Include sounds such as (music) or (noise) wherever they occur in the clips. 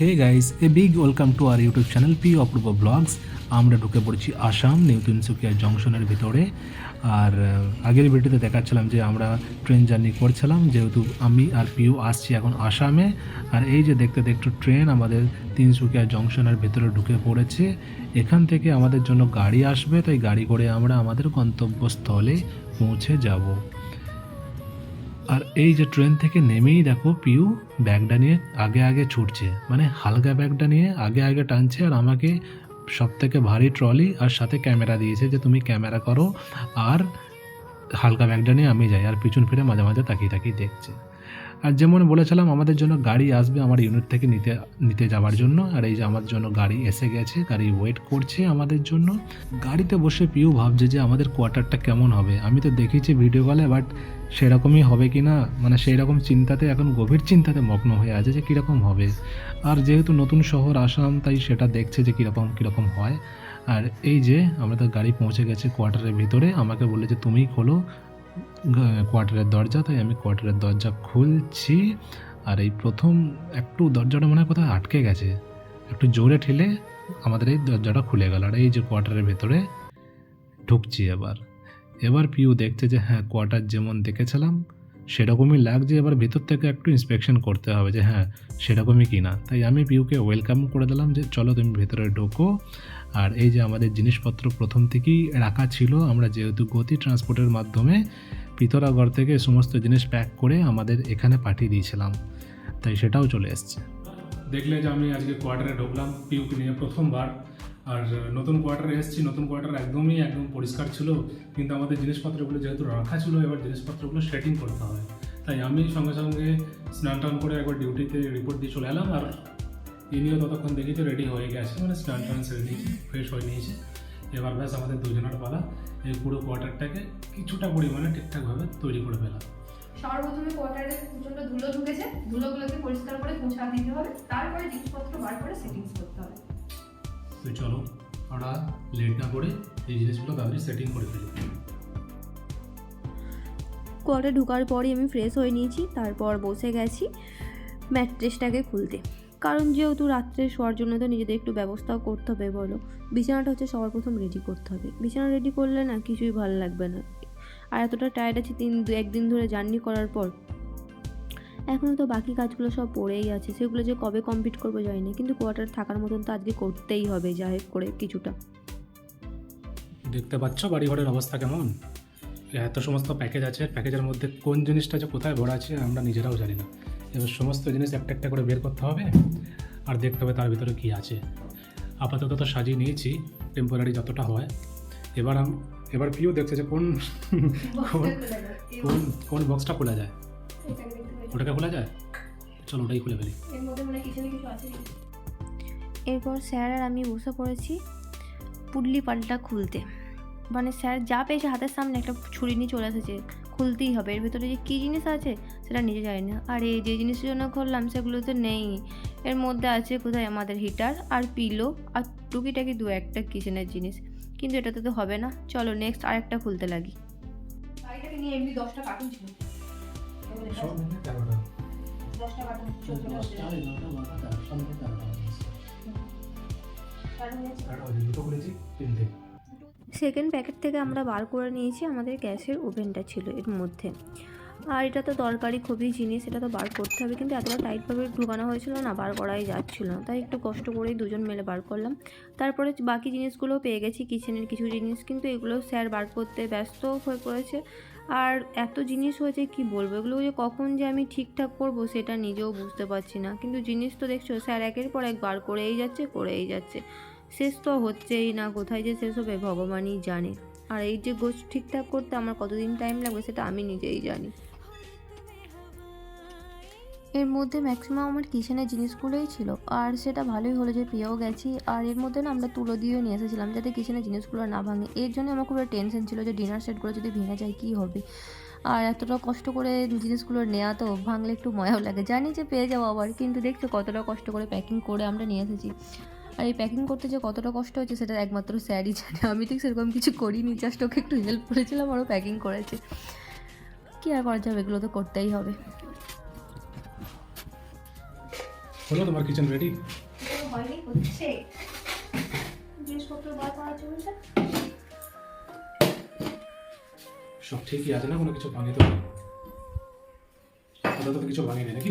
Hey guys a big welcome to our YouTube channel P Apurba vlogs আমরা ঢুকে পড়েছি Assam new Tinsukia জংশনের ভিতরে। আর আগের ভিডিওতে দেখাচ্ছিলাম যে আমরা ট্রেন জার্নি করছিলাম, যেহেতু আমি আর পিউ আসছি এখন আসামে। আর এই যে দেখতে দেখতে ট্রেন আমাদের তিনসুকিয়া জংশনের ভিতরে ঢুকে পড়েছে। এখান থেকে আমাদের জন্য গাড়ি আসবে, তাই গাড়ি করে আমরা আমাদের গন্তব্যস্থলে পৌঁছে যাব। আর এই যে ট্রেন থেকে নেমেই দেখো পিউ, ব্যাগটা নিয়ে আগে আগে ছুটছে। মানে হালকা ব্যাগটা নিয়ে আগে আগে টানছে আর আমাকে সব থেকে ভারী ট্রলি আর সাথে ক্যামেরা দিয়েছে যে তুমি ক্যামেরা করো আর হালকা ব্যাগটা নিয়ে আমি যাই আর পিছন ফিরে মাঝে মাঝে তাকিয়ে তাকিয়ে দেখছে। আর যেমন বলেছিলাম, আমাদের জন্য গাড়ি আসবে আমার ইউনিট থেকে নিতে নিতে যাওয়ার জন্য আর এই যে আমার জন্য গাড়ি এসে গেছে, গাড়ি ওয়েট করছে আমাদের জন্য। গাড়িতে বসে পিউ ভাবছে যে আমাদের কোয়ার্টারটা কেমন হবে। আমি তো দেখেছি ভিডিও কলে বাট সেরকমই হবে কি না মানে সেই রকম চিন্তাতে, এখন গভীর চিন্তাতে মগ্ন হয়ে আছে যে কীরকম হবে। আর যেহেতু নতুন শহর আসাম, তাই সেটা দেখছে যে কীরকম কীরকম হয়। আর এই যে আমরা তো গাড়ি পৌঁছে গেছে কোয়ার্টারের ভিতরে, আমাকে বললে যে তুমি খোলো কোয়ার্টারের দরজা। তাই আমি কোয়ার্টারের দরজা খুলছি। আর এই প্রথম একটু দরজাটা মনে হয় কোথাও আটকে গেছে। একটু জোরে ঠেলে আমাদের এই দরজাটা খুলে গেল। আর এই যে কোয়ার্টারের ভেতরে ঢুকছি এবার এবার পিউ দেখছে যে হ্যাঁ কোয়ার্টার যেমন দেখেছিলাম, সেরকমই লাগছে। এবার ভেতর থেকে একটু ইন্সপেকশন করতে হবে যে হ্যাঁ সেরকমই কি না তাই আমি পিউকে ওয়েলকাম করে দিলাম যে, চলো তুমি ভেতরে ঢোকো। আর এই যে আমাদের জিনিসপত্র প্রথম থেকেই রাখা ছিল, আমরা যেহেতু গতি ট্রান্সপোর্টের মাধ্যমে পিতরাগড় থেকে সমস্ত জিনিস প্যাক করে আমাদের এখানে পাঠিয়ে দিয়েছিলাম। তাই সেটাও চলে এসছে। দেখলে যে আমি আজকে কোয়ার্টারে ঢুকলাম, পিউকে নিয়ে প্রথমবার। আর নতুন কোয়ার্টারে এসেছি, নতুন কোয়ার্টার একদমই, একদম পরিষ্কার ছিল। কিন্তু আমাদের জিনিসপত্রগুলো যেহেতু রাখা ছিল, এবার জিনিসপত্রগুলো সেটিং করতে হবে। তাই আমি সঙ্গে সঙ্গে স্নান টান করে একবার ডিউটিতে রিপোর্ট দিয়ে চলে এলাম, আর ইনিও ততক্ষণ দেখি যে রেডি হয়ে গেছে মানে স্নান টান সেরে নিয়েছে ফ্রেশ হয়ে নিয়েছে। এবার ব্যাস আমাদের দুজনের পালা এই পুরো কোয়ার্টারটাকে কিছুটা পরিমাণে ঠিকঠাকভাবে তৈরি করে ফেলা। সবার প্রথমে কোয়ার্টারে প্রচণ্ড ধুলো ঢুকেছে, ধুলোগুলোকে পরিষ্কার করে মোছা দিতে হবে, তারপরে জিনিসপত্র বার করে সেটিংস করতে হবে। তো চলো আমরা লেট না করে এই জিনিসগুলো তাড়াতাড়ি সেটিং করে ফেলি। কোয়ার্টার ঢোকার পরই আমি ফ্রেশ হয়ে নিয়েছি, তারপর বসে গেছি ম্যাট্রেসটাকে খুলতে। কারণ যেহেতু রাত্রে শোয়ার জন্য তো নিজেদের একটু ব্যবস্থাও করতে হবে বলো। বিছানাটা হচ্ছে সবার প্রথম রেডি করতে হবে। বিছানা রেডি করলে না কিছুই ভালো লাগবে না। আর এতটা টায়ার্ড আছি তিন দু একদিন ধরে জার্নি করার পর এখনও তো বাকি কাজগুলো সব পড়েই আছে সেগুলো যে কবে কমপ্লিট করব জানি না কিন্তু কোয়ার্টার থাকার মতন তো আজকে করতেই হবে যাই হোক করে কিছুটা। দেখতে পাচ্ছ বাড়ি ঘরের অবস্থা কেমন? এত সমস্ত প্যাকেজ আছে প্যাকেজের মধ্যে কোন জিনিসটা যে কোথায় ভরা আছে আমরা নিজেরাও জানি না। এবার সমস্ত জিনিস একটা একটা করে বের করতে হবে আর দেখতে হবে তার ভিতরে কী আছে। আপাতত তো সাজিয়ে নিয়েছি টেম্পোরারি যতটা হয়। এবার আম- এবার পিও দেখছে যে কোন কোন বক্সটা খোলা যায়। ওটাকে খোলা যায়? চলো ওটাই খুলে ফেলি। এর মধ্যে মানে কিছু না কিছু আছে এরপর স্যার আর আমি বসে পড়েছি পুডলি পাল্টা খুলতে। মানে স্যার যা পেয়েছে হাতের সামনে একটা ছুরি নিয়ে চলে এসেছে খুলতেই হবে। এর ভিতরে যে কী জিনিস আছে সেটা নিজে জানি না। আর এই যে জিনিসের জন্য খুললাম সেগুলো তো নেই। এর মধ্যে আছে কোথায়? আমাদের হিটার আর পিলো আর টুকিটাকি দু একটা কিচেনের জিনিস। কিন্তু এটাতে তো হবে না। চলো নেক্সট আর একটা খুলতে লাগি। নিয়ে এমনি দশটা কার্টুন ছিল। সেকেন্ড প্যাকেট থেকে আমরা বার করে নিয়েছি আমাদের গ্যাসের ওভেনটা ছিল এর মধ্যে। আর এটা তো দরকারি, খুবই জিনিস, এটা তো বার করতে হবে। কিন্তু এতটা টাইটভাবে ঢুকানো হয়েছিল না, বার করাই যাচ্ছিল না। তাই একটু কষ্ট করেই দুজন মিলে বার করলাম। তারপরে বাকি জিনিসগুলো পেয়ে গেছি কিচেনের কিছু জিনিস। কিন্তু এগুলো স্যার বার করতে ব্যস্ত হয়ে পড়েছে। আর এত জিনিস হয়েছে, কি বলব? এগুলো যে কখন যে আমি ঠিকঠাক করব সেটা নিজেও বুঝতে পারছি না। কিন্তু জিনিস তো দেখছ, স্যার একের পর এক বার করেই যাচ্ছে করেই যাচ্ছে। শেষ তো হচ্ছেই না, কোথায় যে শেষ হবে ভগবানই জানে। আর এই যে গোছ ঠিকঠাক করতে আমার কতদিন টাইম লাগবে সেটা আমি নিজেই জানি। এর মধ্যে ম্যাক্সিমাম আমার কিচেনের জিনিসগুলোই ছিল। আর সেটা ভালোই হলো যে পেয়েও গেছি। আর এর মধ্যে না আমরা তুলো দিয়েও নিয়ে এসেছিলাম যাতে কিচেনের জিনিসগুলো না ভাঙে। এর জন্য আমার খুব টেনশন ছিল যে ডিনার সেটগুলো যদি ভেঙে যায় কী হবে? আর এতটা কষ্ট করে জিনিসগুলো নেওয়া তো ভাঙলে একটু ময়াও লাগে। জানি যে পেয়ে যাব আবার, কিন্তু দেখছ কতটা কষ্ট করে প্যাকিং করে আমরা নিয়ে এসেছি। আর এই প্যাকিং করতে যে কতটা কষ্ট হচ্ছে সেটা একমাত্র স্যারই জানে। আমি ঠিক সেরকম কিছু করিনি জাস্ট ওকে একটু হেল্প করেছিলাম, আরও প্যাকিং করেছে। কী আর করা যাবে? এগুলো তো করতেই হবে। হলো তোমার কিচেন রেডি হয়নি হচ্ছে। জিনিসপত্র বার করা চলছে সব ঠিকই আছে না কোনো কিছু ভাঙে তো আপাতত কিছু নাকি?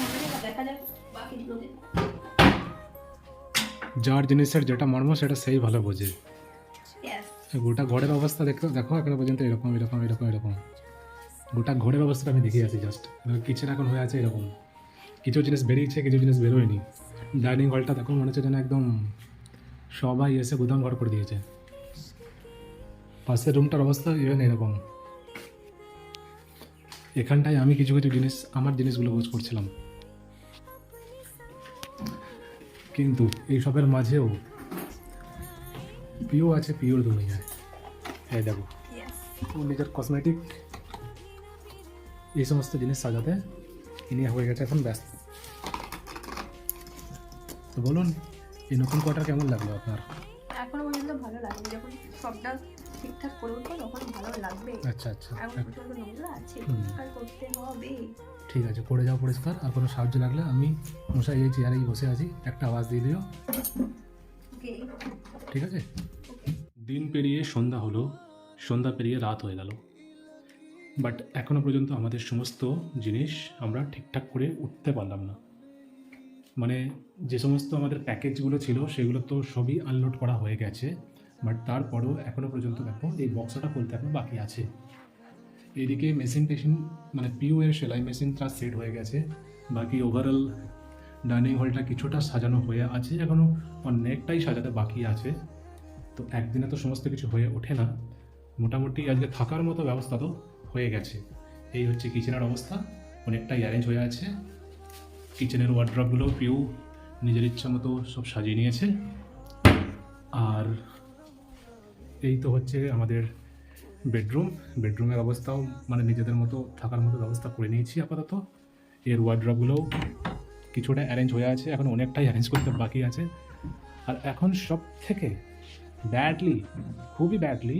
মনে নেই বাকিগুলোতে যার জিনিসের যেটা মর্ম সেটা সেই ভালো বোঝে. গোটা ঘরের অবস্থা দেখো দেখো এখনও পর্যন্ত এরকম এরকম এরকম এরকম। গোটা ঘরের অবস্থাটা আমি দেখে আছি জাস্ট কিচেন এখন হয়ে আছে এরকম। কিছু জিনিস বেরিয়েছে কিছু জিনিস বেরোয়নি। ডাইনিং হলটা দেখো মনে হচ্ছে যেন একদম সবাই এসে গুদাম ঘর করে দিয়েছে। পাশের রুমটার অবস্থা ইভেন এরকম। এখানটায় আমি কিছু কিছু জিনিস আমার জিনিসগুলো গোছ করছিলাম। কিন্তু এইসবের মাঝেও পিও আছে পিওর দুনিয়ায়। এই দেখো। ও নিজের কসমেটিক এই সমস্ত জিনিস সাজাতে ইনি হয়ে গেছে এখন ব্যস্ত। তো বলুন এই নতুন কোয়ার্টার কেমন লাগল আপনার? এখনও পর্যন্ত ভালো লাগবে যখন সবটা ঠিকঠাক করে উঠবো তখন ভালো লাগবে। আচ্ছা আচ্ছা এখন প্রচণ্ড নোংরা আছে পরিষ্কার করতে হবে। ঠিক আছে করে যাও পরিষ্কার আর কোনো সাহায্য লাগলে আমি মশাই এই চেয়ারেই বসে আছি একটা আওয়াজ দিয়ে দিও। ঠিক আছে? দিন পেরিয়ে সন্ধ্যা হলো সন্ধ্যা পেরিয়ে রাত হয়ে গেল। বাট এখনও পর্যন্ত আমাদের সমস্ত জিনিস আমরা ঠিকঠাক করে উঠতে পারলাম না। মানে যে সমস্ত আমাদের প্যাকেজগুলো ছিল সেগুলো তো সবই আনলোড করা হয়ে গেছে। বাট তারপরেও এখনও পর্যন্ত দেখো এই বক্সটা খুলতে এখনও বাকি আছে। এদিকে মেশিন টেশিন মানে পিউ এর সেলাই মেশিনটা সেট হয়ে গেছে। বাকি ওভারঅল ডাইনিং হলটা কিছুটা সাজানো হয়ে আছে এখনও অনেকটাই সাজাতে বাকি আছে। তো একদিনে তো সমস্ত কিছু হয়ে ওঠে না। মোটামুটি আজকে থাকার মতো ব্যবস্থা তো হয়ে গেছে। এই হচ্ছে কিচেনের অবস্থা, অনেকটাই অ্যারেঞ্জ হয়ে আছে। কিচেনের ওয়ার্ড্রপগুলো পিউ নিজের ইচ্ছা মতো সব সাজিয়ে নিয়েছে। আর এই তো হচ্ছে আমাদের বেডরুম বেডরুমের অবস্থাও মানে নিজেদের মতো থাকার মতো ব্যবস্থা করে নিয়েছি আপাতত। এর ওয়ার্ড্রপগুলোও কিছুটা অ্যারেঞ্জ হয়ে আছে, এখন অনেকটাই অ্যারেঞ্জ করতে বাকি আছে। আর এখন সব থেকে ব্যাডলি খুবই ব্যাডলি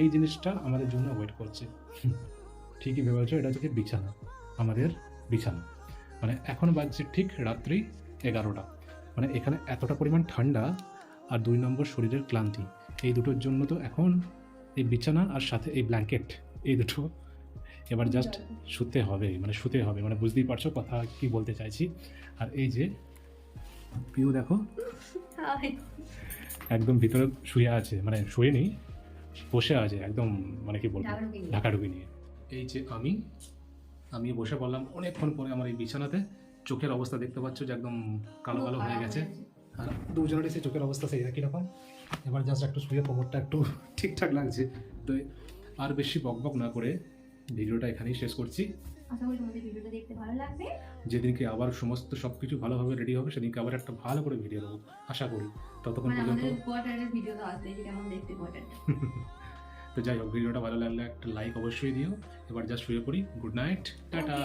এই জিনিসটা আমাদের জন্য ওয়েট করছে। ঠিকই ভেবেছো, এটা হচ্ছে বিছানা, আমাদের বিছানা। মানে এখন বাজছে ঠিক রাত্রি এগারোটা। মানে এখানে এতটা পরিমাণ ঠান্ডা আর দুই নম্বর শরীরের ক্লান্তি। এই দুটোর জন্য তো এখন এই বিছানা আর সাথে এই ব্ল্যাঙ্কেট এই দুটো এবার জাস্ট শুতে হবে মানে শুতে হবে। মানে বুঝতেই পারছ কথা কি বলতে চাইছি। আর এই যে পিউ দেখো একদম ভিতরে শুয়ে আছে মানে শুয়ে নেই বসে আছে একদম মানে কি বলব নিয়ে। ঢাকাঢুকি নিয়ে এই যে আমি আমি বসে পড়লাম। অনেকক্ষণ পরে আমার এই বিছানাতে চোখের অবস্থা দেখতে পাচ্ছ যে একদম কালো কালো হয়ে গেছে। আর দুজনেরই সেই চোখের অবস্থা সেই একই রকম। এবার জাস্ট একটু শুয়ে কোমরটা একটু (laughs) ঠিকঠাক লাগছে। তো আর বেশি বকবক না করে ভিডিওটা এখানেই শেষ করছি। আশা করি তোমাদের ভিডিওটা দেখতে ভালো লাগবে। যেদিনকে আবার সমস্ত সব কিছু ভালোভাবে রেডি হবে সেদিনকে আবার একটা ভালো করে ভিডিও দেবো। আশা করি। ততক্ষণ মানে পর্যন্ত ভিডিও আসবে দেখতে (laughs) তো যাই হোক ভিডিওটা ভালো লাগলে একটা লাইক অবশ্যই দিও। এবার যা শুয়ে পড়ি। Good night tata.